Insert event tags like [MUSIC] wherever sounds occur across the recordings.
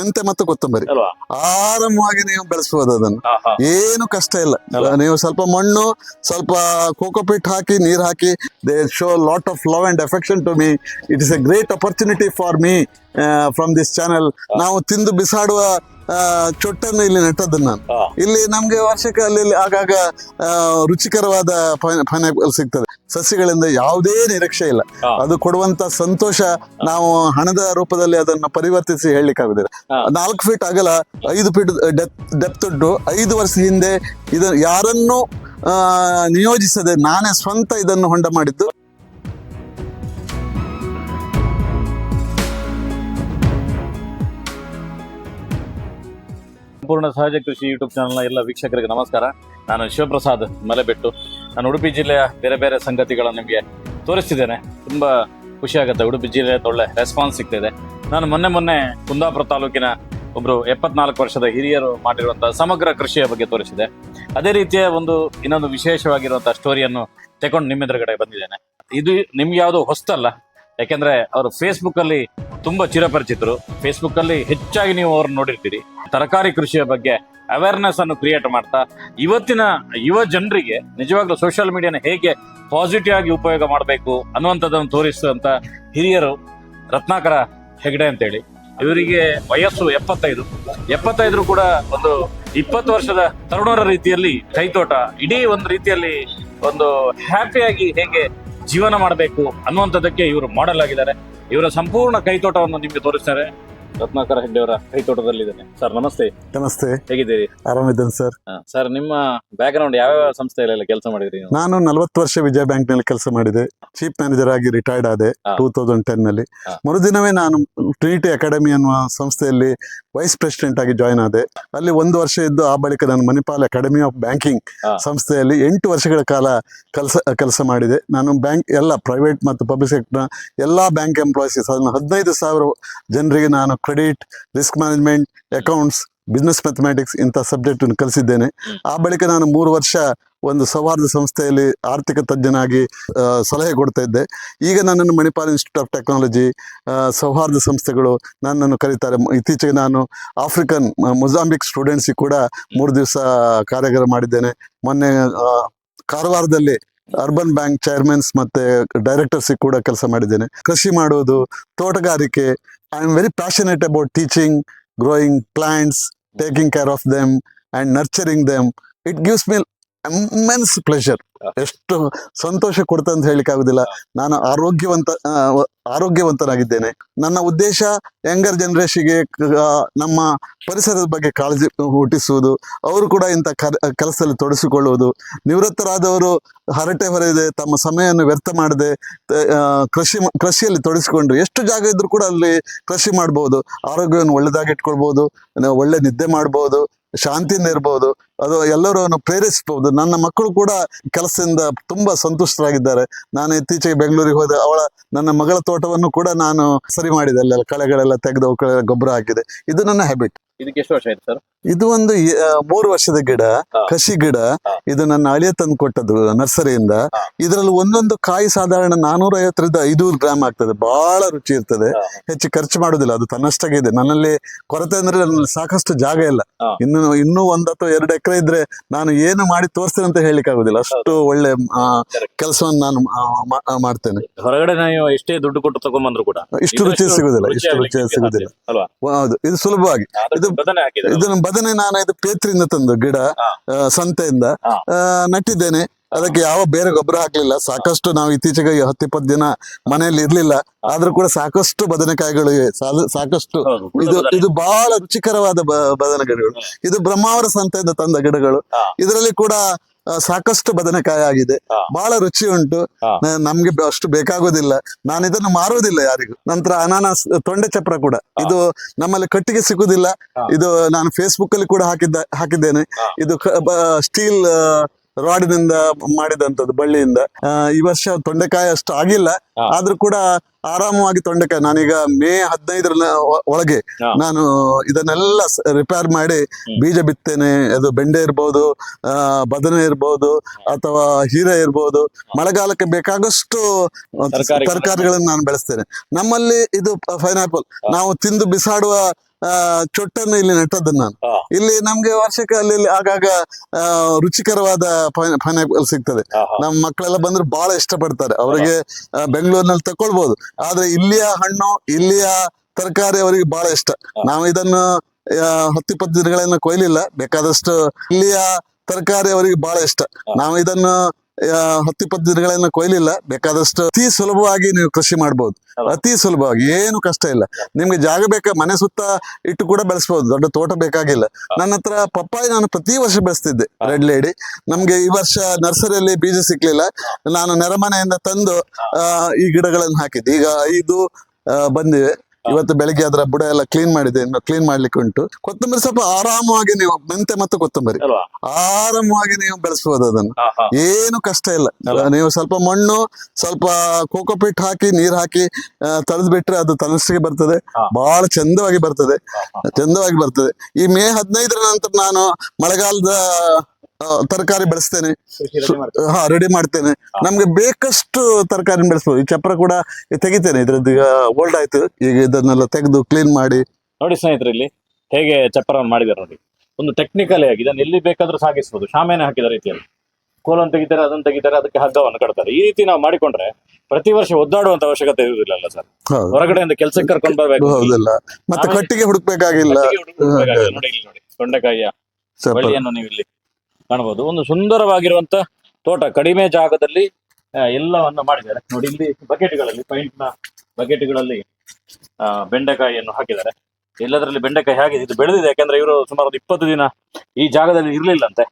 ಮೆಂತೆ ಮತ್ತು ಕೊತ್ತಂಬರಿ. ಆರಾಮವಾಗಿ ನೀವು ಬೆಳೆಸಬಹುದು ಅದನ್ನು. ಏನು ಕಷ್ಟ ಇಲ್ಲ. ನೀವು ಸ್ವಲ್ಪ ಮಣ್ಣು ಸ್ವಲ್ಪ ಕೋಕೋಪಿಟ್ ಹಾಕಿ ನೀರು ಹಾಕಿ they show lot of love and affection to me it is a great opportunity for me from this channel ನಾವು ತಿಂದು ಬಿಸಾಡುವ ಚೊಟ್ಟನ್ನು ಇಲ್ಲಿ ನೆಟ್ಟದ್ದು ನಾನು. ಇಲ್ಲಿ ನಮ್ಗೆ ವರ್ಷಕ್ಕೆ ಅಲ್ಲಿ ಆಗಾಗ ಆ, ರುಚಿಕರವಾದ ಪೈನಾಪಲ್ ಸಿಗ್ತದೆ. ಸಸ್ಯಗಳಿಂದ ಯಾವುದೇ ನಿರೀಕ್ಷೆ ಇಲ್ಲ. ಅದು ಕೊಡುವಂತ ಸಂತೋಷ ನಾವು ಹಣದ ರೂಪದಲ್ಲಿ ಅದನ್ನು ಪರಿವರ್ತಿಸಿ ಹೇಳಲಿಕ್ಕಾಗುದಿಲ್ಲ. ಆಗುದಿಲ್ಲ ನಾಲ್ಕು ಫೀಟ್ ಅಗಲ ಐದು ಫೀಟ್ ಡೆಪ್ತ್ ಉಂಟು. ಐದು ವರ್ಷ ಹಿಂದೆ ಇದನ್ನು ಯಾರನ್ನು ಆ, ನಿಯೋಜಿಸದೆ ನಾನೇ ಸ್ವಂತ ಇದನ್ನು ಹೊಂಡ ಮಾಡಿದ್ದು. ಸಂಪೂರ್ಣ ಸಹಜ ಕೃಷಿ ಯೂಟ್ಯೂಬ್ ಚಾನಲ್ನ ಎಲ್ಲ ವೀಕ್ಷಕರಿಗೆ ನಮಸ್ಕಾರ. ನಾನು ಶಿವಪ್ರಸಾದ್ ಮಲೆಬೆಟ್ಟು. ನಾನು ಉಡುಪಿ ಜಿಲ್ಲೆಯ ಬೇರೆ ಬೇರೆ ಸಂಗತಿಗಳನ್ನು ನಿಮಗೆ ತೋರಿಸ್ತಿದ್ದೇನೆ. ತುಂಬ ಖುಷಿ ಆಗುತ್ತೆ. ಉಡುಪಿ ಜಿಲ್ಲೆಯ ಒಳ್ಳೆ ರೆಸ್ಪಾನ್ಸ್ ಸಿಗ್ತಿದೆ. ನಾನು ಮೊನ್ನೆ ಮೊನ್ನೆ ಕುಂದಾಪುರ ತಾಲೂಕಿನ ಒಬ್ಬರು ಎಪ್ಪತ್ನಾಲ್ಕು ವರ್ಷದ ಹಿರಿಯರು ಮಾಡಿರುವಂಥ ಸಮಗ್ರ ಕೃಷಿಯ ಬಗ್ಗೆ ತೋರಿಸಿದೆ. ಅದೇ ರೀತಿಯ ಒಂದು ಇನ್ನೊಂದು ವಿಶೇಷವಾಗಿರುವಂಥ ಸ್ಟೋರಿಯನ್ನು ತಗೊಂಡು ನಿಮ್ಮ ಎದುರುಗಡೆ ಬಂದಿದ್ದೇನೆ. ಇದು ನಿಮ್ಗೆ ಯಾವುದು ಹೊಸ್ತಲ್ಲ. ಯಾಕೆಂದ್ರೆ ಅವರು ಫೇಸ್ಬುಕ್ ಅಲ್ಲಿ ತುಂಬಾ ಚಿರಪರಿಚಿತರು. ಫೇಸ್ಬುಕ್ ಅಲ್ಲಿ ಹೆಚ್ಚಾಗಿ ನೀವು ಅವ್ರನ್ನ ನೋಡಿರ್ತೀರಿ. ತರಕಾರಿ ಕೃಷಿಯ ಬಗ್ಗೆ ಅವೇರ್ನೆಸ್ ಅನ್ನು ಕ್ರಿಯೇಟ್ ಮಾಡ್ತಾ, ಇವತ್ತಿನ ಯುವ ಜನರಿಗೆ ನಿಜವಾಗ್ಲೂ ಸೋಷಿಯಲ್ ಮೀಡಿಯಾನ ಹೇಗೆ ಪಾಸಿಟಿವ್ ಆಗಿ ಉಪಯೋಗ ಮಾಡಬೇಕು ಅನ್ನುವಂಥದ್ದನ್ನು ತೋರಿಸುವಂತ ಹಿರಿಯರು ರತ್ನಾಕರ ಹೆಗಡೆ ಅಂತೇಳಿ. ಇವರಿಗೆ ವಯಸ್ಸು ಎಪ್ಪತ್ತೈದು. ಎಪ್ಪತ್ತೈದರು ಕೂಡ ಒಂದು ಇಪ್ಪತ್ತು ವರ್ಷದ ತರುಣರ ರೀತಿಯಲ್ಲಿ ಕೈತೋಟ, ಇಡೀ ಒಂದು ರೀತಿಯಲ್ಲಿ ಒಂದು ಹ್ಯಾಪಿಯಾಗಿ ಹೇಗೆ ಜೀವನ ಮಾಡಬೇಕು ಅನ್ನುವಂಥದ್ದಕ್ಕೆ ಇವರು ಮಾಡೆಲ್ ಆಗಿದ್ದಾರೆ ಇವರ ಸಂಪೂರ್ಣ ಕೈತೋಟವನ್ನು ನಿಮಗೆ ತೋರಿಸ್ತಾರೆ. ರತ್ನಾಕರ ಹೆಗ್ಡೆ ಅವರ ಕೈತೋಟದಲ್ಲಿದ್ದೇನೆ ಸರ್ ನಮಸ್ತೆ. ನಮಸ್ತೆ. ಹೇಗಿದ್ದೀರಿ? ಆರಾಮಿದ್ದೇನೆ ಸರ್. ಸರ್ ನಿಮ್ಮ ಬ್ಯಾಕ್ ಗ್ರೌಂಡ್ ಯಾವ ಸಂಸ್ಥೆಯಲ್ಲೆಲ್ಲ ಕೆಲಸ ಮಾಡಿದ್ರಿ ನೀವು? ನಾನು ನಲವತ್ತು ವರ್ಷ ವಿಜಯ ಬ್ಯಾಂಕ್ನಲ್ಲಿ ಕೆಲಸ ಮಾಡಿದೆ. ಚೀಫ್ ಮ್ಯಾನೇಜರ್ ಆಗಿ ರಿಟೈರ್ಡ್ ಆದೆ ಹಾ. ಟೂ ತೌಸಂಡ್ ಟೆನ್ನಲ್ಲಿ. ಹಾ. ಮರುದಿನವೇ ನಾನು ಟ್ರಿನಿಟಿ ಅಕಾಡೆಮಿ ಅನ್ನುವ ಸಂಸ್ಥೆಯಲ್ಲಿ ವೈಸ್ ಪ್ರೆಸಿಡೆಂಟ್ ಆಗಿ ಜಾಯ್ನ್ ಆದೆ. ಅಲ್ಲಿ ಒಂದು ವರ್ಷ ಇದ್ದು ಆ ಬಳಿಕ ನಾನು ಮಣಿಪಾಲ್ ಅಕಾಡೆಮಿ ಆಫ್ ಬ್ಯಾಂಕಿಂಗ್ ಹಾ. ಸಂಸ್ಥೆಯಲ್ಲಿ ಎಂಟು ವರ್ಷಗಳ ಕಾಲ ಕೆಲಸ ಕೆಲಸ ಮಾಡಿದೆ. ನಾನು ಬ್ಯಾಂಕ್ ಎಲ್ಲ ಪ್ರೈವೇಟ್ ಮತ್ತು ಪಬ್ಲಿಕ್ ಸೆಕ್ಟರ್ ಎಲ್ಲಾ ಬ್ಯಾಂಕ್ ಎಂಪ್ಲಾಯೀಸ್ ಹದಿನೈದು ಸಾವಿರ ಜನರಿಗೆ ನಾನು credit risk management accounts business mathematics ಇಂಥ ಸಬ್ಜೆಕ್ಟನ್ನು ಕಲಿಸಿದ್ದೇನೆ. ಆ ಬಳಿಕ ನಾನು ಮೂರು ವರ್ಷ ಒಂದು ಸೌಹಾರ್ದ ಸಂಸ್ಥೆಯಲ್ಲಿ ಆರ್ಥಿಕ ತಜ್ಞನಾಗಿ ಸಲಹೆ ಕೊಡ್ತಾ ಇದ್ದೆ. ಈಗ ನನ್ನನ್ನು ಮಣಿಪಾಲ್ ಇನ್ಸ್ಟಿಟ್ಯೂಟ್ ಆಫ್ ಟೆಕ್ನಾಲಜಿ ಸೌಹಾರ್ದ ಸಂಸ್ಥೆಗಳು ನನ್ನನ್ನು ಕರೀತಾರೆ. ಇತ್ತೀಚೆಗೆ ನಾನು ಆಫ್ರಿಕನ್ ಮೊಜಾಂಬಿಕ್ ಸ್ಟೂಡೆಂಟ್ಸಿಗೆ ಕೂಡ ಮೂರು ದಿವಸ ಕಾರ್ಯಾಗಾರ ಮಾಡಿದ್ದೇನೆ. ಮೊನ್ನೆ ಕಾರವಾರದಲ್ಲಿ ಅರ್ಬನ್ ಬ್ಯಾಂಕ್ ಚೇರ್ಮನ್ಸ್ ಮತ್ತೆ ಡೈರೆಕ್ಟರ್ಸಿಗೆ ಕೂಡ ಕೆಲಸ ಮಾಡಿದ್ದೇನೆ. ಕೃಷಿ ಮಾಡುವುದು, ತೋಟಗಾರಿಕೆ I am very passionate about teaching, growing plants, taking care of them and nurturing them. It gives me immense pleasure ಎಷ್ಟು ಸಂತೋಷ ಕೊಡ್ತ ಅಂತ ಹೇಳಿಕ್ಕೆ ಆಗುದಿಲ್ಲ. ನಾನು ಆರೋಗ್ಯವಂತ ಆರೋಗ್ಯವಂತನಾಗಿದ್ದೇನೆ. ನನ್ನ ಉದ್ದೇಶ ಯಂಗರ್ ಜನರೇಷನ್ಗೆ ನಮ್ಮ ಪರಿಸರದ ಬಗ್ಗೆ ಕಾಳಜಿ ಹುಟ್ಟಿಸುವುದು. ಅವರು ಕೂಡ ಇಂಥ ಕೆಲಸದಲ್ಲಿ ತೊಡಗಿಸಿಕೊಳ್ಳುವುದು. ನಿವೃತ್ತರಾದವರು ಹರಟೆ ಹೊರೆಯದೆ ತಮ್ಮ ಸಮಯವನ್ನು ವ್ಯರ್ಥ ಮಾಡದೆ ಕೃಷಿ ಕೃಷಿಯಲ್ಲಿ ತೊಡಗಿಸಿಕೊಂಡು ಎಷ್ಟು ಜಾಗ ಇದ್ರೂ ಕೂಡ ಅಲ್ಲಿ ಕೃಷಿ ಮಾಡ್ಬೋದು. ಆರೋಗ್ಯವನ್ನು ಒಳ್ಳೆದಾಗಿ ಇಟ್ಕೊಳ್ಬಹುದು ಒಳ್ಳೆ ನಿದ್ದೆ ಮಾಡ್ಬೋದು. ಶಾಂತಿಯಿಂದ ಇರ್ಬೋದು, ಅದು ಎಲ್ಲರೂ ಪ್ರೇರಿಸಬಹುದು ನನ್ನ ಮಕ್ಕಳು ಕೂಡ ಕೆಲಸದಿಂದ ತುಂಬಾ ಸಂತುಷ್ಟರಾಗಿದ್ದಾರೆ. ನಾನು ಇತ್ತೀಚೆಗೆ ಬೆಂಗಳೂರಿಗೆ ಹೋದೆ, ಅವಳ, ನನ್ನ ಮಗಳ ತೋಟವನ್ನು ಕೂಡ ನಾನು ಸರಿ ಮಾಡಿದೆ. ಅಲ್ಲೆಲ್ಲ ಕಳೆಗಳೆಲ್ಲ ತೆಗೆದು ಗೊಬ್ಬರ ಹಾಕಿದೆ. ಇದು ನನ್ನ ಹ್ಯಾಬಿಟ್ ಇದಕ್ಕೆ ಎಷ್ಟು ವರ್ಷ ಆಯ್ತು ಸರ್ ಇದು ಒಂದು ಮೂರು ವರ್ಷದ ಗಿಡ. ಕಸಿ ಗಿಡ. ಇದು ನನ್ನ ಅಳಿಯ ತಂದು ಕೊಟ್ಟದ್ದು ನರ್ಸರಿಯಿಂದ. ಇದರಲ್ಲಿ ಒಂದೊಂದು ಕಾಯಿ ಸಾಧಾರಣ ನಾನೂರ ಐವತ್ತರಿಂದ ಐನೂರು ಗ್ರಾಮ್ ಆಗ್ತದೆ. ಬಹಳ ರುಚಿ ಇರ್ತದೆ. ಹೆಚ್ಚು ಖರ್ಚು ಮಾಡುದಿಲ್ಲ. ಅದು ತನ್ನಷ್ಟಾಗಿ ಇದೆ. ನನ್ನಲ್ಲಿ ಕೊರತೆ ಅಂದ್ರೆ ನನ್ನಲ್ಲಿ ಸಾಕಷ್ಟು ಜಾಗ ಇಲ್ಲ. ಇನ್ನು ಇನ್ನೂ ಒಂದ್ ಅಥವಾ ಎರಡು ಎಕರೆ ಇದ್ರೆ ನಾನು ಏನು ಮಾಡಿ ತೋರಿಸ್ತೇನೆ ಅಂತ ಹೇಳಿಕ್ಕೆ ಆಗುದಿಲ್ಲ ಅಷ್ಟು ಒಳ್ಳೆ. ಕೆಲಸವನ್ನು ನಾನು ಮಾಡ್ತೇನೆ. ಹೊರಗಡೆ ನಾವು ಎಷ್ಟೇ ದುಡ್ಡು ಕೊಟ್ಟು ತಗೊಂಡ್ಬಂದ್ರು ಕೂಡ. ಇಷ್ಟು ರುಚಿ ಸಿಗುದಿಲ್ಲ. ಇಷ್ಟು ರುಚಿ ಸಿಗುದಿಲ್ಲ. ಹೌದು. ಇದು ಸುಲಭವಾಗಿ. ಇದು- ಇದನ್ನು ಬದನೆ ನಾನು ಇದು ಪೇತ್ರಿಂದ ತಂದು ಗಿಡ ಸಂತೆಯಿಂದ ನಟ್ಟಿದ್ದೇನೆ. ಅದಕ್ಕೆ ಯಾವ ಬೇರೆ ಗೊಬ್ಬರ ಹಾಕ್ಲಿಲ್ಲ. ಸಾಕಷ್ಟು ನಾವು ಇತ್ತೀಚೆಗೆ ಹತ್ತಿಪ್ಪತ್ತು ದಿನ ಮನೆಯಲ್ಲಿ ಇರ್ಲಿಲ್ಲ. ಆದ್ರೂ ಕೂಡ ಸಾಕಷ್ಟು ಬದನೆಕಾಯಿಗಳು ಸಾಕಷ್ಟು ಇದು ಇದು ಬಹಳ ರುಚಿಕರವಾದ ಬದನೆ ಗಿಡಗಳು ಇದು ಬ್ರಹ್ಮಾವರ ಸಂತೆಯಿಂದ ತಂದ ಗಿಡಗಳು. ಇದರಲ್ಲಿ ಕೂಡ ಸಾಕಷ್ಟು ಬದನೆಕಾಯಿ ಆಗಿದೆ. ಬಹಳ ರುಚಿ ಉಂಟು. ನಮ್ಗೆ ಅಷ್ಟು ಬೇಕಾಗೋದಿಲ್ಲ. ನಾನು ಇದನ್ನು ಮಾರೋದಿಲ್ಲ ಯಾರಿಗೂ. ನಂತರ ಅನಾನಸ್ ತೊಂಡೆ ಚಪ್ರ ಕೂಡ. ಇದು ನಮ್ಮಲ್ಲಿ ಕಟ್ಟಿಗೆ ಸಿಗುದಿಲ್ಲ. ಇದು ನಾನು ಫೇಸ್ಬುಕ್ ಅಲ್ಲಿ ಕೂಡ ಹಾಕಿದ್ದ ಹಾಕಿದ್ದೇನೆ. ಇದು ಸ್ಟೀಲ್ ರಾಡಿನಿಂದ ಮಾಡಿದಂತದ್ದು ಬಳ್ಳಿಯಿಂದ. ಈ ವರ್ಷ ತೊಂಡೆಕಾಯಿ ಅಷ್ಟು ಆಗಿಲ್ಲ. ಆದ್ರೂ ಕೂಡ ಆರಾಮವಾಗಿ ತೊಂಡಕ್ಕೆ ನಾನೀಗ ಮೇ ಹದಿನೈದರ ಒಳಗೆ ನಾನು ಇದನ್ನೆಲ್ಲ ರಿಪೇರ್ ಮಾಡಿ ಬೀಜ ಬಿತ್ತೇನೆ. ಅದು ಬೆಂಡೆ ಇರ್ಬೋದು ಆ, ಬದನೆ ಇರ್ಬೋದು ಅಥವಾ ಹೀರೆ ಇರ್ಬೋದು. ಮಳೆಗಾಲಕ್ಕೆ ಬೇಕಾಗಷ್ಟು ತರಕಾರಿಗಳನ್ನ- ನಾನು ಬೆಳೆಸ್ತೇನೆ. ನಮ್ಮಲ್ಲಿ ಇದು ಪೈನಾಪಲ್ ನಾವು ತಿಂದು ಬಿಸಾಡುವ ಚೊಟ್ಟನ್ನು ಇಲ್ಲಿ ನೆಟ್ಟದ್ದು ನಾನು. ಇಲ್ಲಿ ನಮ್ಗೆ ವಾರ್ಷಿಕ ಅಲ್ಲಿ ಆಗಾಗ ಆ, ರುಚಿಕರವಾದ ಪೈನಾಪಲ್ ಸಿಗ್ತದೆ. ನಮ್ಮ ಮಕ್ಕಳೆಲ್ಲ ಬಂದ್ರೆ ಬಹಳ ಇಷ್ಟಪಡ್ತಾರೆ. ಅವರಿಗೆ ಆ, ಬೆಂಗಳೂರಿನಲ್ಲಿ ತಕೊಳ್ಬಹುದು ಆದ್ರೆ ಇಲ್ಲಿಯ ಹಣ್ಣು ಇಲ್ಲಿಯ ತರಕಾರಿ ಅವರಿಗೆ ಬಹಳ ಇಷ್ಟ. ನಾವು ಇದನ್ನು ಆ, ಹತ್ತಿಪ್ಪತ್ತು ದಿನಗಳನ್ನ ಕೊಯ್ಲಿಲ್ಲ. ಬೇಕಾದಷ್ಟು ಇಲ್ಲಿಯ ತರಕಾರಿ ಅವರಿಗೆ ಬಹಳ ಇಷ್ಟ. ನಾವು ಇದನ್ನು ಆ, ಹತ್ತಿಪ್ಪತ್ತು ದಿನಗಳನ್ನ ಕೊಯ್ಲಿಲ್ಲ. ಬೇಕಾದಷ್ಟು ಅತಿ ಸುಲಭವಾಗಿ ನೀವು ಕೃಷಿ ಮಾಡಬಹುದು ಹೌದು. ಅತಿ ಸುಲಭವಾಗಿ ಏನು ಕಷ್ಟ ಇಲ್ಲ. ನಿಮ್ಗೆ ಜಾಗ ಬೇಕಾ ಮನೆ ಸುತ್ತ ಇಟ್ಟು ಕೂಡ ಬೆಳೆಸಬಹುದು ದೊಡ್ಡ ತೋಟ ಬೇಕಾಗಿಲ್ಲ. ನನ್ನ ಹತ್ರ ಪಪ್ಪಾಯಿ ನಾನು ಪ್ರತಿ ವರ್ಷ ಬೆಳೆಸ್ತಿದ್ದೆ ರೆಡ್ ಲೇಡಿ. ನಮ್ಗೆ ಈ ವರ್ಷ ನರ್ಸರಿಯಲ್ಲಿ ಬೀಜ ಸಿಕ್ಲಿಲ್ಲ. ನಾನು ನೆರೆಮನೆಯಿಂದ ತಂದು ಆ, ಈ ಗಿಡಗಳನ್ನು ಹಾಕಿದ್ದೆ. ಈಗ ಐದು ಆ, ಬಂದಿವೆ. ಇವತ್ತು ಬೆಳಿಗ್ಗೆ ಅದರ ಬುಡ ಎಲ್ಲ ಕ್ಲೀನ್ ಮಾಡಿದೆ ಇನ್ನು ಕ್ಲೀನ್ ಮಾಡ್ಲಿಕ್ಕೆ ಉಂಟು. ಕೊತ್ತಂಬರಿ ಸ್ವಲ್ಪ ಆರಾಮವಾಗಿ ನೀವು ಮೆಂತೆ ಮತ್ತು ಕೊತ್ತಂಬರಿ. ಆರಾಮವಾಗಿ ನೀವು ಬೆಳೆಸಬಹುದು ಅದನ್ನು. ಏನು ಕಷ್ಟ ಇಲ್ಲ. ನೀವು ಸ್ವಲ್ಪ ಮಣ್ಣು ಸ್ವಲ್ಪ ಕೋಕೋಪಿಟ್ ಹಾಕಿ ನೀರ್ ಹಾಕಿ ತಳೆದು ಬಿಟ್ರೆ ಅದು ತಲಸಿಗೆ ಬರ್ತದೆ. ಬಹಳ ಚಂದವಾಗಿ ಬರ್ತದೆ. ಚಂದವಾಗಿ ಬರ್ತದೆ. ಈ ಮೇ ಹದಿನೈದರ ನಂತರ ನಾನು ಮಳೆಗಾಲದ ತರಕಾರಿ ಬೆಳೆಸ್ತೇನೆ. ಹಾ ರೆಡಿ ಮಾಡ್ತೇನೆ. ನಮ್ಗೆ ಬೇಕಷ್ಟು ತರಕಾರಿ ಬೆಳೆಸ್ಬೋದು. ಈ ಚಪ್ರ ಕೂಡ ತೆಗಿತೇನೆ. ಇದ್ರದ್ದು ಈಗ ಓಲ್ಡ್ ಆಯ್ತು. ಈಗ ಇದನ್ನೆಲ್ಲ ತೆಗೆದು ಕ್ಲೀನ್ ಮಾಡಿ. ನೋಡಿ ಸ್ನೇಹಿತರೆ ಇಲ್ಲಿ ಹೇಗೆ ಚಪ್ಪರವನ್ನು ಮಾಡಿದ್ದಾರೆ ನೋಡಿ. ಒಂದು ಟೆಕ್ನಿಕಲ್ ಆಗಿ ಇದನ್ನು ಎಲ್ಲಿ ಬೇಕಾದ್ರೂ ಸಾಗಿಸಬಹುದು ಶಾಮೇನೆ ಹಾಕಿದ ರೀತಿಯಲ್ಲಿ. ಕೋಲನ್ ತೆಗಿತಾರೆ ಅದನ್ನ ತೆಗಿತಾರೆ ಅದಕ್ಕೆ ಹಗ್ಗವನ್ನು ಕಟ್ತಾರೆ. ಈ ರೀತಿ ನಾವು ಮಾಡಿಕೊಂಡ್ರೆ ಪ್ರತಿ ವರ್ಷ ಒದ್ದಾಡುವಂತ ಅವಶ್ಯಕತೆ ಇರುವುದಿಲ್ಲ ಸರ್? ಹೊರಗಡೆಯಿಂದ ಕೆಲಸಕ್ಕೆ ಕರ್ಕೊಂಡು ಬರ್ಬೇಕು. ಹೌದಲ್ಲ. ಮತ್ತೆ ಕಟ್ಟಿಗೆ ಹುಡುಕ್ಬೇಕಾಗಿಲ್ಲ. ನೋಡಿ ಇಲ್ಲಿ ನೋಡಿ. ತೊಂಡೆಕಾಯಿಯ ಬಳ್ಳಿಯನ್ನು ನೀವು ಇಲ್ಲಿ ಕಾಣಬಹುದು. ಒಂದು ಸುಂದರವಾಗಿರುವಂತ ತೋಟ ಕಡಿಮೆ ಜಾಗದಲ್ಲಿ ಎಲ್ಲವನ್ನು ಮಾಡಿದ್ದಾರೆ. ನೋಡಿ, ಇಲ್ಲಿ ಬಕೆಟ್ಗಳಲ್ಲಿ ಪೈಂಟ್ನ ಬಕೆಟ್ಗಳಲ್ಲಿ ಬೆಂಡೆಕಾಯಿಯನ್ನು ಹಾಕಿದ್ದಾರೆ. ಎಲ್ಲದರಲ್ಲಿ ಬೆಂಡೆಕಾಯಿ ಹಾಕಿದೆ ಇದು ಬೆಳೆದಿದೆ. ಯಾಕಂದ್ರೆ ಇವರು ಸುಮಾರು ಒಂದು ಇಪ್ಪತ್ತು ದಿನ ಈ ಜಾಗದಲ್ಲಿ ಇರ್ಲಿಲ್ಲಂತೆ.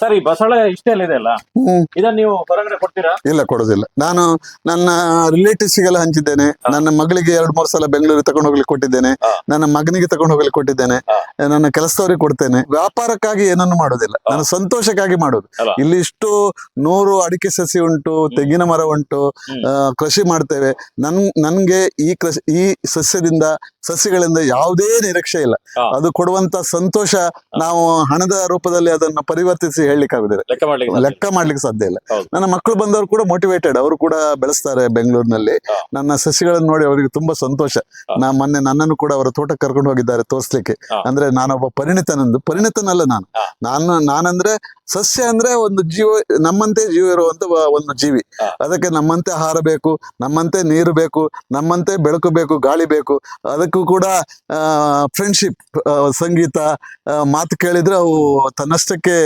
ಸರ್ ಈ ಬಸಳೆ ಇಷ್ಟೆಲ್ಲ ಇದೆ ಅಲ್ಲ ಹ್ಮ್. ಇದನ್ನ ನೀವು ಹೊರಗಡೆ ಕೊಡ್ತೀರಾ? ಇಲ್ಲ ಕೊಡೋದಿಲ್ಲ. ನಾನು ನನ್ನ ರಿಲೇಟಿವ್ಸ್ಗೆಲ್ಲ ಹಂಚಿದ್ದೇನೆ. ನನ್ನ ಮಗಳಿಗೆ ಎರಡ್ ಮೂರ್ ಸಲ ಬೆಂಗಳೂರಿಗೆ ತಗೊಂಡು ಹೋಗ್ಲಿಕ್ಕೆ ಕೊಟ್ಟಿದ್ದೇನೆ. ನನ್ನ ಮಗನಿಗೆ ತಗೊಂಡು ಹೋಗ್ಲಿಕ್ಕೆ ಕೊಟ್ಟಿದ್ದೇನೆ. ನನ್ನ ಕೆಲಸದವ್ರಿಗೆ ಕೊಡ್ತೇನೆ. ವ್ಯಾಪಾರಕ್ಕಾಗಿ ಏನನ್ನು ಮಾಡೋದಿಲ್ಲ. ನಾನು ಸಂತೋಷಕ್ಕಾಗಿ ಮಾಡೋದು. ಇಲ್ಲಿ ಇಷ್ಟು ನೂರು ಅಡಿಕೆ ಸಸಿ ಉಂಟು ತೆಂಗಿನ ಮರ ಉಂಟು. ಕೃಷಿ ಮಾಡ್ತೇವೆ. ನನ್ ನನ್ಗೆ ಈ ಕೃಷಿ ಈ ಸಸ್ಯದಿಂದ ಸಸ್ಯಗಳಿಂದ ಯಾವುದೇ ನಿರೀಕ್ಷೆ ಇಲ್ಲ. ಅದು ಕೊಡುವಂತ ಸಂತೋಷ ನಾವು ಹಣದ ರೂಪದಲ್ಲಿ ಅದನ್ನು ಪರಿವರ್ತಿಸಿ ಹೇಳಲಿಕ್ಕೆ ಆಗುದಿಲ್ಲ ಲೆಕ್ಕ ಮಾಡ್ಲಿಕ್ಕೆ ಸಾಧ್ಯ ಇಲ್ಲ. ಲೆಕ್ಕ ಮಾಡ್ಲಿಕ್ಕೆ ಸಾಧ್ಯ ಇಲ್ಲ. ನನ್ನ ಮಕ್ಕಳು ಬಂದವರು ಕೂಡ ಮೋಟಿವೇಟೆಡ್ ಅವರು ಕೂಡ ಬೆಳೆಸ್ತಾರೆ ಬೆಂಗಳೂರಿನಲ್ಲಿ. ನನ್ನ ಸಸಿಗಳನ್ನು ನೋಡಿ ಅವರಿಗೆ ತುಂಬಾ ಸಂತೋಷ. ನಾ ಮೊನ್ನೆ ನನ್ನನ್ನು ಕೂಡ ಅವರ ತೋಟಕ್ಕೆ ಕರ್ಕೊಂಡು ಹೋಗಿದ್ದಾರೆ ತೋರಿಸ್ಲಿಕ್ಕೆ. ಅಂದ್ರೆ ನಾನೊಬ್ಬ ಪರಿಣಿತನಂದು ಪರಿಣಿತನಲ್ಲ ನಾನು. ನಾನು ನಾನಂದ್ರೆ ಸಸ್ಯ ಅಂದ್ರೆ ಒಂದು ಜೀವ ನಮ್ಮಂತೆ ಜೀವ ಇರುವಂತ ಒಂದು ಜೀವಿ. ಅದಕ್ಕೆ ನಮ್ಮಂತೆ ಆಹಾರ ಬೇಕು ನಮ್ಮಂತೆ ನೀರು ಬೇಕು ನಮ್ಮಂತೆ ಬೆಳಕು ಬೇಕು ಗಾಳಿ ಬೇಕು. ಅದಕ್ಕೂ ಕೂಡ ಫ್ರೆಂಡ್ಶಿಪ್ ಸಂಗೀತ ಮಾತು ಕೇಳಿದ್ರೆ ಅವು ತನ್ನಷ್ಟಕ್ಕೆ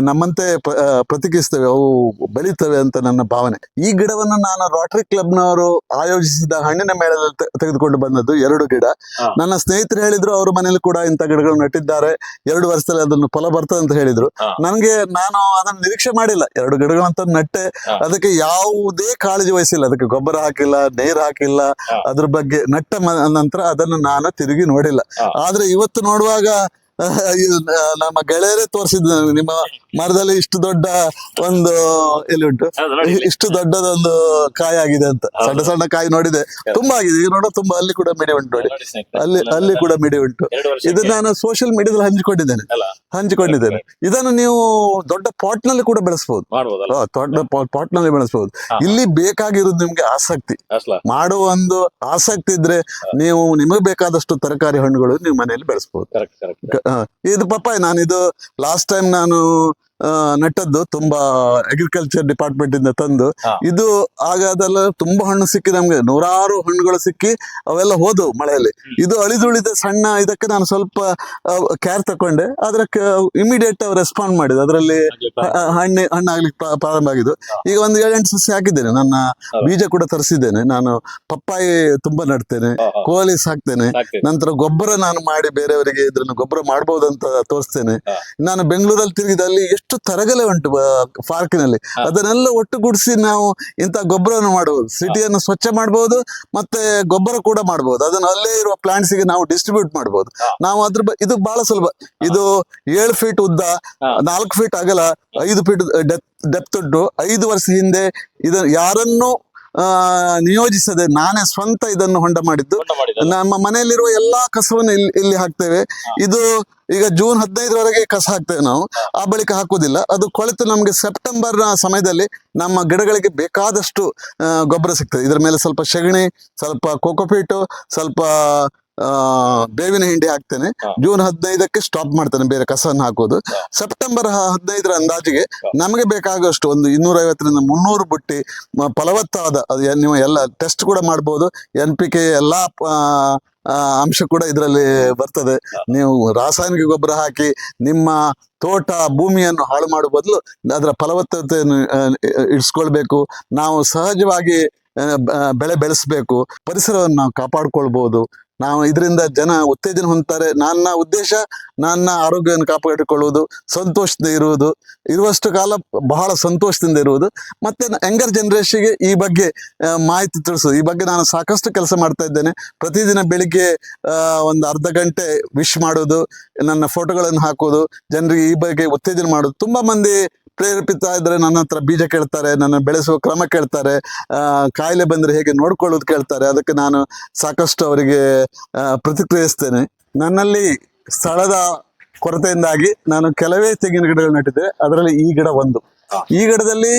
ನಮ್ಮಂತೆ ಪ್ರತಿಕ್ರಿಸ್ತವೆ ಪ್ರತಿಕ್ರಿಯಿಸ್ತವೆ ಅವು ಬೆಳೀತವೆ ಅಂತ ನನ್ನ ಭಾವನೆ. ಈ ಗಿಡವನ್ನು ನಾನು ರೋಟರಿ ಕ್ಲಬ್ನವರು ಆಯೋಜಿಸಿದ ಹಣ್ಣಿನ ಮೇಳದಲ್ಲಿ ತೆಗೆದುಕೊಂಡು ಬಂದದ್ದು ಎರಡು ಗಿಡ. ನನ್ನ ಸ್ನೇಹಿತರು ಹೇಳಿದ್ರು ಅವ್ರ ಮನೇಲಿ ಕೂಡ ಇಂಥ ಗಿಡಗಳು ನೆಟ್ಟಿದ್ದಾರೆ. ಎರಡು ವರ್ಷದಲ್ಲಿ ಅದನ್ನು ಫಲ ಬರ್ತದೆ ಅಂತ ಹೇಳಿದ್ರು. ಹಾ. ನನಗೆ ನಾನು ಅದನ್ನ ನಿರೀಕ್ಷೆ ಮಾಡಿಲ್ಲ ಎರಡು ಗಿಡಗಳಂತ ನೆಟ್ಟೆ ಅದಕ್ಕೆ ಯಾವುದೇ ಕಾಳಜಿ ವಹಿಸಿಲ್ಲ ಅದಕ್ಕೆ ಗೊಬ್ಬರ ಹಾಕಿಲ್ಲ ನೀರು ಹಾಕಿಲ್ಲ. ಅದ್ರ ಬಗ್ಗೆ ನೆಟ್ಟ ನಂತರ ಅದನ್ನು ನಾನು ತಿರುಗಿ ನೋಡಿಲ್ಲ. ಆದ್ರೆ ಇವತ್ತು ನೋಡುವಾಗ [LAUGHS] ಇದು, ನಮ್ಮ ಗೆಳೆಯರೇ ತೋರಿಸಿದ್ದು ನನಗೆ. ನಿಮ್ಮ ಮರದಲ್ಲಿ ಇಷ್ಟು ದೊಡ್ಡ ಒಂದು ಎಲ್ಲಿ ಉಂಟು. ಇಷ್ಟು ದೊಡ್ಡದೊಂದು ಕಾಯಿ ಆಗಿದೆ ಅಂತ. ಸಣ್ಣ ಸಣ್ಣ ಕಾಯಿ ನೋಡಿದೆ. ತುಂಬಾ ಆಗಿದೆ. ಈಗ ನೋಡೋ ತುಂಬಾ ಅಲ್ಲಿ ಕೂಡ ಮಿಡಿ ಉಂಟು ನೋಡಿ. ಅಲ್ಲಿ ಅಲ್ಲಿ ಕೂಡ ಮಿಡಿ ಉಂಟು. ಇದು ನಾನು ಸೋಷಿಯಲ್ ಮೀಡಿಯಾದಲ್ಲಿ ಹಂಚಿಕೊಂಡಿದ್ದೇನೆ. ಹಂಚಿಕೊಂಡಿದ್ದೇನೆ. ಇದನ್ನು ನೀವು ದೊಡ್ಡ ಪಾಟ್ನಲ್ಲಿ ಕೂಡ ಬೆಳೆಸಬಹುದು ಪಾಟ್ನಲ್ಲಿ ಬೆಳೆಸಬಹುದು ಇಲ್ಲಿ ಬೇಕಾಗಿರೋದು ನಿಮ್ಗೆ ಆಸಕ್ತಿ. ಮಾಡುವ ಒಂದು ಆಸಕ್ತಿ ಇದ್ರೆ ನೀವು ನಿಮಗೆ ಬೇಕಾದಷ್ಟು ತರಕಾರಿ ಹಣ್ಣುಗಳು ನೀವು ಮನೆಯಲ್ಲಿ ಬೆಳೆಸಬಹುದು ಇದು ಪಪ್ಪಾಯ ನಾನು ಇದು ಲಾಸ್ಟ್ ಟೈಮ್ ನಾನು ನೆಟ್ಟದ್ದು ತುಂಬಾ ಅಗ್ರಿಕಲ್ಚರ್ ಡಿಪಾರ್ಟ್ಮೆಂಟ್ ಇಂದ ತಂದು ಇದು ಆಗ ಅದೆಲ್ಲ ತುಂಬಾ ಹಣ್ಣು ಸಿಕ್ಕಿ ನಮ್ಗೆ ನೂರಾರು ಹಣ್ಣುಗಳು ಸಿಕ್ಕಿ ಅವೆಲ್ಲ ಹೋದವು ಮಳೆಯಲ್ಲಿ. ಇದು ಅಳಿದುಳಿದ ಸಣ್ಣ ಇದಕ್ಕೆ ನಾನು ಸ್ವಲ್ಪ ಕೇರ್ ತಕೊಂಡೆ. ಆದ್ರೆ ಇಮಿಡಿಯೇಟ್ ರೆಸ್ಪಾಂಡ್ ಮಾಡಿದೆ ಅದರಲ್ಲಿ ಹಣ್ಣು ಹಣ್ಣಾಗ್ಲಿಕ್ಕೆ ಪ್ರಾ- ಪ್ರಾರಂಭ ಆಗಿದ್ದು. ಈಗ ಒಂದು ಏಳೆಂಟು ಸಸಿ ಹಾಕಿದ್ದೇನೆ. ನನ್ನ ಬೀಜ ಕೂಡ ತರಿಸಿದ್ದೇನೆ. ನಾನು ಪಪ್ಪಾಯಿ ತುಂಬಾ ನಡ್ತೇನೆ ಕೋಳಿ ಸಾಕ್ತೇನೆ. ನಂತರ ಗೊಬ್ಬರ ನಾನು ಮಾಡಿ ಬೇರೆಯವರಿಗೆ ಇದ್ರನ್ನು ಗೊಬ್ಬರ ಮಾಡಬಹುದಂತ ತೋರಿಸ್ತೇನೆ. ನಾನು ಬೆಂಗಳೂರಲ್ಲಿ ತಿರುಗಿದ ಅಲ್ಲಿ ಎಷ್ಟು ತರಗಲೆ ಉಂಟು ಪಾರ್ಕಿನಲ್ಲಿ. ಅದನ್ನೆಲ್ಲ ಒಟ್ಟುಗೂಡಿಸಿ ನಾವು ಇಂಥ ಗೊಬ್ಬರವನ್ನು ಮಾಡಬಹುದು ಸಿಟಿಯನ್ನು ಸ್ವಚ್ಛ ಮಾಡಬಹುದು ಮತ್ತೆ ಗೊಬ್ಬರ ಕೂಡ ಮಾಡಬಹುದು ಅದನ್ನು ಅಲ್ಲೇ ಇರುವ ಪ್ಲಾಂಟ್ಸ್ಗೆ ನಾವು ಡಿಸ್ಟ್ರಿಬ್ಯೂಟ್ ಮಾಡಬಹುದು ನಾವು ಅದ್ರ ಇದು ಬಹಳ ಸುಲಭ. ಇದು ಏಳು ಫೀಟ್ ಉದ್ದ. ನಾಲ್ಕು ಫೀಟ್ ಅಗಲ ಐದು ಫೀಟ್ ಡೆಪ್ತ್ ಉಂಟು. ಐದು ವರ್ಷ ಹಿಂದೆ ಇದನ್ನು ಯಾರನ್ನು ನಿಯೋಜಿಸದೆ ನಾನೇ ಸ್ವಂತ ಇದನ್ನು ಹೊಂಡ ಮಾಡಿದ್ದು. ನಮ್ಮ ಮನೆಯಲ್ಲಿರುವ ಎಲ್ಲಾ ಕಸವನ್ನು ಇಲ್ಲಿ ಇಲ್ಲಿ ಹಾಕ್ತೇವೆ. ಇದು ಈಗ ಜೂನ್ ಹದಿನೈದರವರೆಗೆ ಕಸ ಹಾಕ್ತೇವೆ ನಾವು. ಆ ಬಳಿಕ ಹಾಕುವುದಿಲ್ಲ. ಅದು ಕೊಳೆತು ನಮಗೆ ಸೆಪ್ಟೆಂಬರ್ ಸಮಯದಲ್ಲಿ ನಮ್ಮ ಗಿಡಗಳಿಗೆ ಬೇಕಾದಷ್ಟು ಆ, ಗೊಬ್ಬರ ಸಿಗ್ತದೆ. ಇದರ ಮೇಲೆ ಸ್ವಲ್ಪ ಸೆಗಣಿ ಸ್ವಲ್ಪ ಕೋಕೋಪೀಟು ಸ್ವಲ್ಪ ಬೇವಿನ ಹಿಂಡಿ ಹಾಕ್ತೇನೆ. ಜೂನ್ ಹದಿನೈದಕ್ಕೆ ಸ್ಟಾಪ್ ಮಾಡ್ತೇನೆ ಬೇರೆ ಕಸವನ್ನು ಹಾಕೋದು. ಸೆಪ್ಟೆಂಬರ್ ಹದಿನೈದರ ಅಂದಾಜಿಗೆ. ನಮಗೆ ಬೇಕಾಗುವಷ್ಟು ಒಂದು ಇನ್ನೂರ ಐವತ್ತರಿಂದ ಮುನ್ನೂರು ಬುಟ್ಟಿ ಫಲವತ್ತಾದ ಅದು ನೀವು ಎಲ್ಲ ಟೆಸ್ಟ್ ಕೂಡ ಮಾಡ್ಬೋದು. ಎನ್ ಪಿ ಕೆ ಎಲ್ಲ ಅಂಶ ಕೂಡ ಇದರಲ್ಲಿ ಬರ್ತದೆ. ನೀವು ರಾಸಾಯನಿಕ ಗೊಬ್ಬರ ಹಾಕಿ ನಿಮ್ಮ ತೋಟ ಭೂಮಿಯನ್ನು ಹಾಳು ಮಾಡುವ ಬದಲು ಅದರ ಫಲವತ್ತತೆಯನ್ನು ಇಡಿಸ್ಕೊಳ್ಬೇಕು. ನಾವು ಸಹಜವಾಗಿ ಬೆಳೆ ಬೆಳೆಸಬೇಕು. ಪರಿಸರವನ್ನು ನಾವು ಕಾಪಾಡ್ಕೊಳ್ಬಹುದು ನಾವು ಇದರಿಂದ ಜನ ಉತ್ತೇಜನ ಹೊಂದ್ತಾರೆ. ನನ್ನ ಉದ್ದೇಶ ನನ್ನ ಆರೋಗ್ಯವನ್ನು ಕಾಪಾಡಿಕೊಳ್ಳುವುದು, ಸಂತೋಷದಿಂದ ಇರುವುದು. ಇರುವಷ್ಟು ಕಾಲ ಬಹಳ ಸಂತೋಷದಿಂದ ಇರುವುದು. ಮತ್ತೆ ಯಂಗರ್ ಜನರೇಷನ್ಗೆ ಈ ಬಗ್ಗೆ ಮಾಹಿತಿ ತಿಳಿಸೋದು. ಈ ಬಗ್ಗೆ ನಾನು ಸಾಕಷ್ಟು ಕೆಲಸ ಮಾಡ್ತಾ ಇದ್ದೇನೆ. ಪ್ರತಿದಿನ ಬೆಳಿಗ್ಗೆ ಒಂದು ಅರ್ಧ ಗಂಟೆ ವಿಶ್ ಮಾಡೋದು ನನ್ನ ಫೋಟೋಗಳನ್ನು ಹಾಕೋದು ಜನರಿಗೆ ಈ ಬಗ್ಗೆ ಉತ್ತೇಜನ ಮಾಡೋದು ತುಂಬಾ ಮಂದಿ ಪ್ರೇರೇಪಿತ ಇದ್ರೆ ನನ್ನ ಹತ್ರ ಬೀಜ ಕೇಳ್ತಾರೆ, ನನ್ನ ಬೆಳೆಸುವ ಕ್ರಮ ಕೇಳ್ತಾರೆ ಕಾಯಿಲೆ ಬಂದ್ರೆ ಹೇಗೆ ನೋಡ್ಕೊಳ್ಳೋದು ಕೇಳ್ತಾರೆ, ಅದಕ್ಕೆ ನಾನು ಸಾಕಷ್ಟು ಅವರಿಗೆ ಪ್ರತಿಕ್ರಿಯಿಸ್ತೇನೆ. ನನ್ನಲ್ಲಿ ಸ್ಥಳದ ಕೊರತೆಯಿಂದಾಗಿ ನಾನು ಕೆಲವೇ ತೆಂಗಿನ ಗಿಡಗಳು ನೆಟ್ಟಿದ್ದೆ, ಅದರಲ್ಲಿ ಈ ಗಿಡ ಒಂದು. ಈ ಗಿಡದಲ್ಲಿ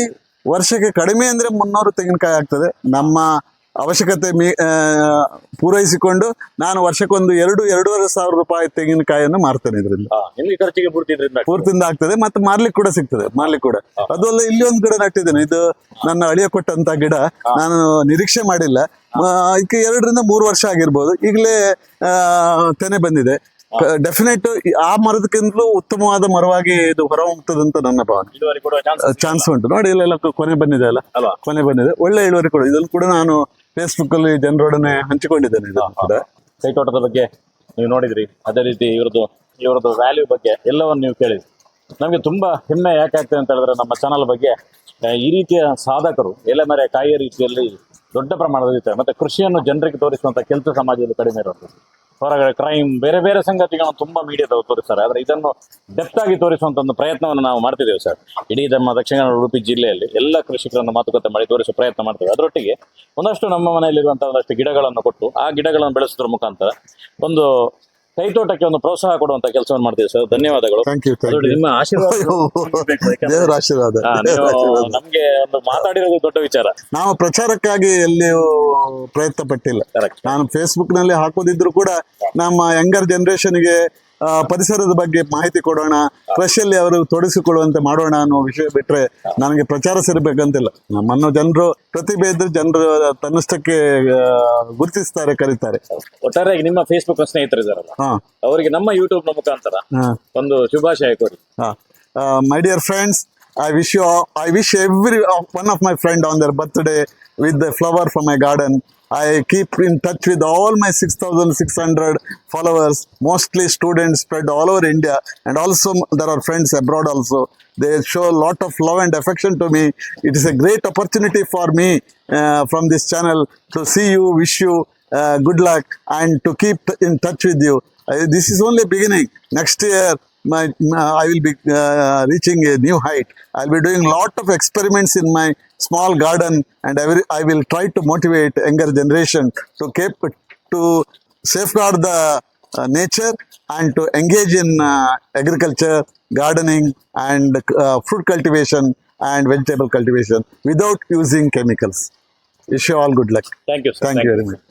ವರ್ಷಕ್ಕೆ ಕಡಿಮೆ ಅಂದ್ರೆ ಮುನ್ನೂರು ತೆಂಗಿನಕಾಯಿ ಆಗ್ತದೆ. ನಮ್ಮ ಅವಶ್ಯಕತೆ ಮೀ ಪೂರೈಸಿಕೊಂಡು ನಾನು ವರ್ಷಕ್ಕೊಂದು ಎರಡು ಎರಡೂವರೆ ಸಾವಿರ ರೂಪಾಯಿ ತೆಂಗಿನಕಾಯಿಯನ್ನು ಮಾರ್ತೇನೆ ಇದರಿಂದ ಖರ್ಚಿಗೆ ಪೂರ್ತಿಯಿಂದ ಆಗ್ತದೆ. ಮತ್ತೆ ಮಾರ್ಲಿಕ್ಕೆ ಕೂಡ ಸಿಗ್ತದೆ ಮಾರ್ಲಿಕ್ಕೆ ಕೂಡ. ಅದು ಅಲ್ಲ ಇಲ್ಲಿ ಒಂದು ಗಿಡ ನಟ್ಟಿದ್ದೇನೆ ಇದು ನನ್ನ ಅಳಿಯ ಕೊಟ್ಟಂತ ಗಿಡ ನಾನು ನಿರೀಕ್ಷೆ ಮಾಡಿಲ್ಲ. ಇದಕ್ಕೆ ಎರಡರಿಂದ ಮೂರು ವರ್ಷ ಆಗಿರ್ಬೋದು ಈಗಲೇ ತೆನೆ ಬಂದಿದೆ. ಡೆಫಿನೆಟ್ ಆ ಮರದಕ್ಕಿಂತಲೂ ಉತ್ತಮವಾದ ಮರವಾಗಿ ಇದು ಹೊರ ಹೋಗ್ತದೆ ಅಂತ ನನ್ನ ಭಾವನೆ. ಚಾನ್ಸ್ ಉಂಟು. ನೋಡಿ ಇಲ್ಲೆಲ್ಲ ಕೊನೆ ಬಂದಿದೆ ಅಲ್ಲ? ಅಲ್ವಾ? ಕೊನೆ ಬಂದಿದೆ. ಒಳ್ಳೆ ಇಳುವರಿ ಕೂಡ. ಇದನ್ನು ಕೂಡ ನಾನು ಫೇಸ್ಬುಕ್ ಅಲ್ಲಿ ಜನರೊಡನೆ ಹಂಚಿಕೊಂಡಿದ್ದೇನೆ ಕೈ ಕೂಡ. ಕೈತೋಟದ ಬಗ್ಗೆ ನೀವು ನೋಡಿದ್ರಿ. ಅದೇ ರೀತಿ ಇವ್ರದ್ದು ಇವ್ರದ್ದು ವ್ಯಾಲ್ಯೂ ಬಗ್ಗೆ ಎಲ್ಲವನ್ನು ನೀವು ಕೇಳಿದ್ರಿ. ನಮಗೆ ತುಂಬಾ ಹೆಮ್ಮೆ ಯಾಕೆ ಆಗ್ತದೆ ಅಂತ ಹೇಳಿದ್ರೆ ನಮ್ಮ ಚಾನಲ್ ಬಗ್ಗೆ ಈ ರೀತಿಯ ಸಾಧಕರು ಎಲೆಮರೆ ಕಾಯಿಯ ರೀತಿಯಲ್ಲಿ ದೊಡ್ಡ ಪ್ರಮಾಣದಲ್ಲಿ ಇರ್ತಾರೆ. ಮತ್ತೆ ಕೃಷಿಯನ್ನು ಜನರಿಗೆ ತೋರಿಸುವಂತ ಕೆಲಸ ಸಮಾಜದಲ್ಲಿ ಕಡಿಮೆ ಇರುತ್ತೆ ಹೊರಗಡೆ ಕ್ರೈಮ್ ಬೇರೆ ಬೇರೆ ಸಂಗತಿಗಳನ್ನು ತುಂಬಾ ಮೀಡಿಯಾದವರು ತೋರಿಸ್ತಾರೆ. ಆದ್ರೆ ಇದನ್ನು ಡೆಪ್ತ್ ಆಗಿ ತೋರಿಸುವಂತ ಒಂದು ಪ್ರಯತ್ನವನ್ನು ನಾವು ಮಾಡ್ತಿದ್ದೇವೆ ಸರ್. ಇಡೀ ನಮ್ಮ ದಕ್ಷಿಣ ಕನ್ನಡ, ಉಡುಪಿ ಜಿಲ್ಲೆಯಲ್ಲಿ ಎಲ್ಲ ಕೃಷಿಕರನ್ನು ಮಾತುಕತೆ ಮಾಡಿ ತೋರಿಸುವ ಪ್ರಯತ್ನ ಮಾಡ್ತೇವೆ. ಅದರೊಟ್ಟಿಗೆ ಒಂದಷ್ಟು ನಮ್ಮ ಮನೆಯಲ್ಲಿರುವಂತಹ ಒಂದಷ್ಟು ಗಿಡಗಳನ್ನು ಕೊಟ್ಟು ಆ ಗಿಡಗಳನ್ನು ಬೆಳೆಸೋದ್ರ ಮುಖಾಂತರ ಒಂದು ಕೈತೋಟಕ್ಕೆ ಒಂದು ಪ್ರೋತ್ಸಾಹ ಕೊಡುವಂತ ಕೆಲಸವನ್ನು ಮಾಡ್ತೀವಿ ಸರ್. ಧನ್ಯವಾದಗಳು. ನಿಮ್ಮ ಆಶೀರ್ವಾದ ದೇವರ ಆಶೀರ್ವಾದ. ನಮ್ಗೆ ಒಂದು ಮಾತಾಡಿರೋದು ದೊಡ್ಡ ವಿಚಾರ. ನಾವು ಪ್ರಚಾರಕ್ಕಾಗಿ ಎಲ್ಲಿಯೂ ಪ್ರಯತ್ನ ಪಟ್ಟಿಲ್ಲ ಕರೆಕ್ಟ್ ನಾನು ಫೇಸ್ಬುಕ್ನಲ್ಲಿ ಹಾಕೋದಿದ್ರು ಕೂಡ ನಮ್ಮ ಯಂಗರ್ ಜನರೇಷನ್ಗೆ ಪರಿಸರದ ಬಗ್ಗೆ ಮಾಹಿತಿ ಕೊಡೋಣ ಕೃಷಿಯಲ್ಲಿ ಅವರು ತೊಡಗಿಸಿಕೊಳ್ಳುವಂತೆ ಮಾಡೋಣ ಅನ್ನೋ ವಿಷಯ ಬಿಟ್ರೆ ನನಗೆ ಪ್ರಚಾರ ಸೇರಬೇಕಂತಿಲ್ಲ. ನಮ್ಮನ್ನು ಜನರು ಪ್ರತಿಭೆ ಇದ್ರೆ ಜನರು ತನ್ನಷ್ಟಕ್ಕೆ ಗುರುತಿಸ್ತಾರೆ ಕರೀತಾರೆ. ಒಟ್ಟಾರೆಯಾಗಿ ನಿಮ್ಮ ಫೇಸ್ಬುಕ್ ಸ್ನೇಹಿತರಿದ್ದಾರಲ್ಲ ಹಾ. ಅವರಿಗೆ ನಮ್ಮ ಯೂಟ್ಯೂಬ್ನ ಮುಖಾಂತರ ಹಾ. ಒಂದು ಶುಭಾಶಯ ಕೊಡಿ. My dear friends I wish you I wish every one of my friend on their birthday with the flower from my the I keep in touch with all my 6,600 followers, mostly students spread all over India, and also there are friends abroad also. They show a lot of love and affection to me. It is a great opportunity for me uh, from this channel to see you, wish you uh, good luck, and to keep in touch with you. Uh, this is only beginning. Next year, my I will be uh, reaching a new height. I'll be doing lot of experiments in my small garden, and I will, I will try to motivate younger generation to keep to safeguard the uh, nature and to engage in uh, agriculture, gardening and uh, fruit cultivation and vegetable cultivation without using chemicals. Wish you all good luck. Thank you, sir. Thank, Thank you very much.